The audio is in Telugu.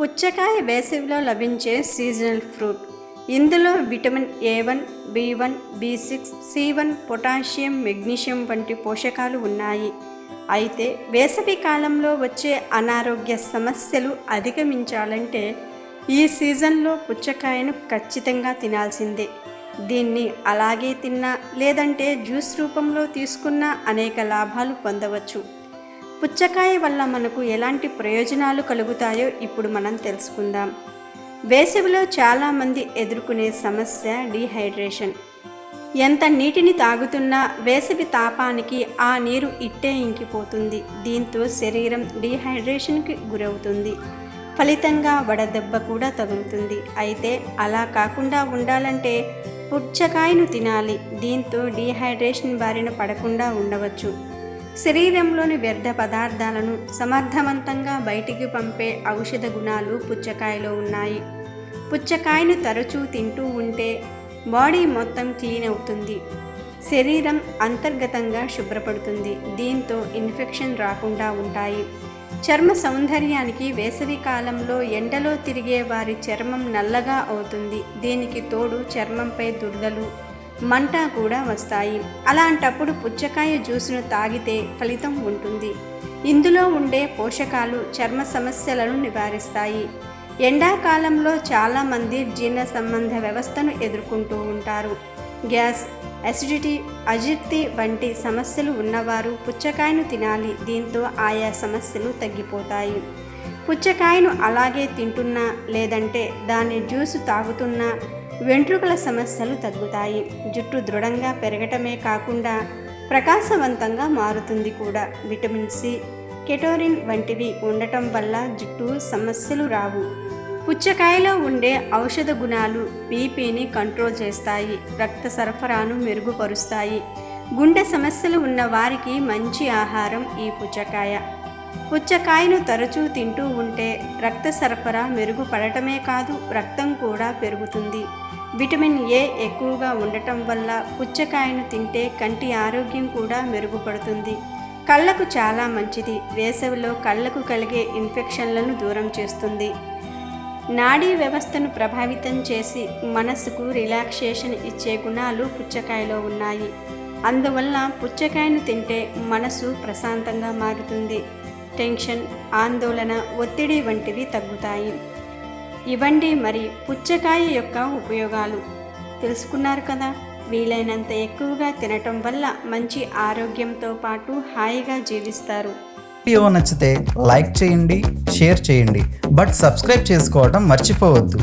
పుచ్చకాయ వేసవిలో లభించే సీజనల్ ఫ్రూట్. ఇందులో vitamin A one B one B six C one potassium magnesium వంటి పోషకాలు ఉన్నాయి. అయితే వేసవి కాలంలో వచ్చే అనారోగ్య సమస్యలు అధిగమించాలంటే ఈ సీజన్లో పుచ్చకాయను ఖచ్చితంగా తినాల్సిందే. దీన్ని అలాగే తిన్నా లేదంటే జ్యూస్ రూపంలో తీసుకున్నా అనేక లాభాలు పొందవచ్చు. పుచ్చకాయ వల్ల మనకు ఎలాంటి ప్రయోజనాలు కలుగుతాయో ఇప్పుడు మనం తెలుసుకుందాం. వేసవిలో చాలామంది ఎదుర్కొనే సమస్య డీహైడ్రేషన్. ఎంత నీటిని తాగుతున్నా వేసవి తాపానికి ఆ నీరు ఇట్టే ఇంకిపోతుంది. దీంతో శరీరం డీహైడ్రేషన్కి గురవుతుంది. ఫలితంగా వడదెబ్బ కూడా తగులుతుంది. అయితే అలా కాకుండా ఉండాలంటే పుచ్చకాయను తినాలి. దీంతో డీహైడ్రేషన్ బారిన పడకుండా ఉండవచ్చు. శరీరంలోని వ్యర్థ పదార్థాలను సమర్థవంతంగా బయటికి పంపే ఔషధ గుణాలు పుచ్చకాయలో ఉన్నాయి. పుచ్చకాయను తరచూ తింటూ ఉంటే బాడీ మొత్తం క్లీన్ అవుతుంది. శరీరం అంతర్గతంగా శుభ్రపడుతుంది. దీంతో ఇన్ఫెక్షన్ రాకుండా ఉంటాయి. చర్మ సౌందర్యానికి వేసవి కాలంలో ఎండలో తిరిగే వారి చర్మం నల్లగా అవుతుంది. దీనికి తోడు చర్మంపై దురదలు మంట కూడా వస్తాయి. అలాంటప్పుడు పుచ్చకాయ జ్యూస్ను తాగితే ఫలితం ఉంటుంది. ఇందులో ఉండే పోషకాలు చర్మ సమస్యలను నివారిస్తాయి. ఎండాకాలంలో చాలామంది జీర్ణ సంబంధ వ్యవస్థను ఎదుర్కొంటూ ఉంటారు. గ్యాస్ అసిడిటీ అజీర్తి వంటి సమస్యలు ఉన్నవారు పుచ్చకాయను తినాలి. దీంతో ఆయా సమస్యలు తగ్గిపోతాయి. పుచ్చకాయను అలాగే తింటున్నా లేదంటే దాని జ్యూస్ తాగుతున్నా వెంట్రుకల సమస్యలు తగ్గుతాయి. జుట్టు దృఢంగా పెరగటమే కాకుండా ప్రకాశవంతంగా మారుతుంది కూడా. విటమిన్ సి కెటోరిన్ వంటివి ఉండటం వల్ల జుట్టు సమస్యలు రావు. పుచ్చకాయలో ఉండే ఔషధ గుణాలు బీపీని కంట్రోల్ చేస్తాయి. రక్త సరఫరాను మెరుగుపరుస్తాయి. గుండె సమస్యలు ఉన్న వారికి మంచి ఆహారం ఈ పుచ్చకాయ. పుచ్చకాయను తరచూ తింటూ ఉంటే రక్త సరఫరా మెరుగుపడటమే కాదు రక్తం కూడా పెరుగుతుంది. విటమిన్ ఏ ఎక్కువగా ఉండటం వల్ల పుచ్చకాయను తింటే కంటి ఆరోగ్యం కూడా మెరుగుపడుతుంది. కళ్ళకు చాలా మంచిది. వేసవిలో కళ్ళకు కలిగే ఇన్ఫెక్షన్లను దూరం చేస్తుంది. నాడీ వ్యవస్థను ప్రభావితం చేసి మనసుకు రిలాక్సేషన్ ఇచ్చే గుణాలు పుచ్చకాయలో ఉన్నాయి. అందువల్ల పుచ్చకాయను తింటే మనసు ప్రశాంతంగా మారుతుంది. టెన్షన్ ఆందోళన ఒత్తిడి వంటివి తగ్గుతాయి. ఇవండి మరి పుచ్చకాయ యొక్క ఉపయోగాలు. తెలుసుకున్నారు కదా? వీలైనంత ఎక్కువగా తినటం వల్ల మంచి ఆరోగ్యంతో పాటు హాయిగా జీవిస్తారు. వీడియో నచ్చితే లైక్ చేయండి షేర్ చేయండి. బట్ సబ్స్క్రైబ్ చేసుకోవడం మర్చిపోవద్దు.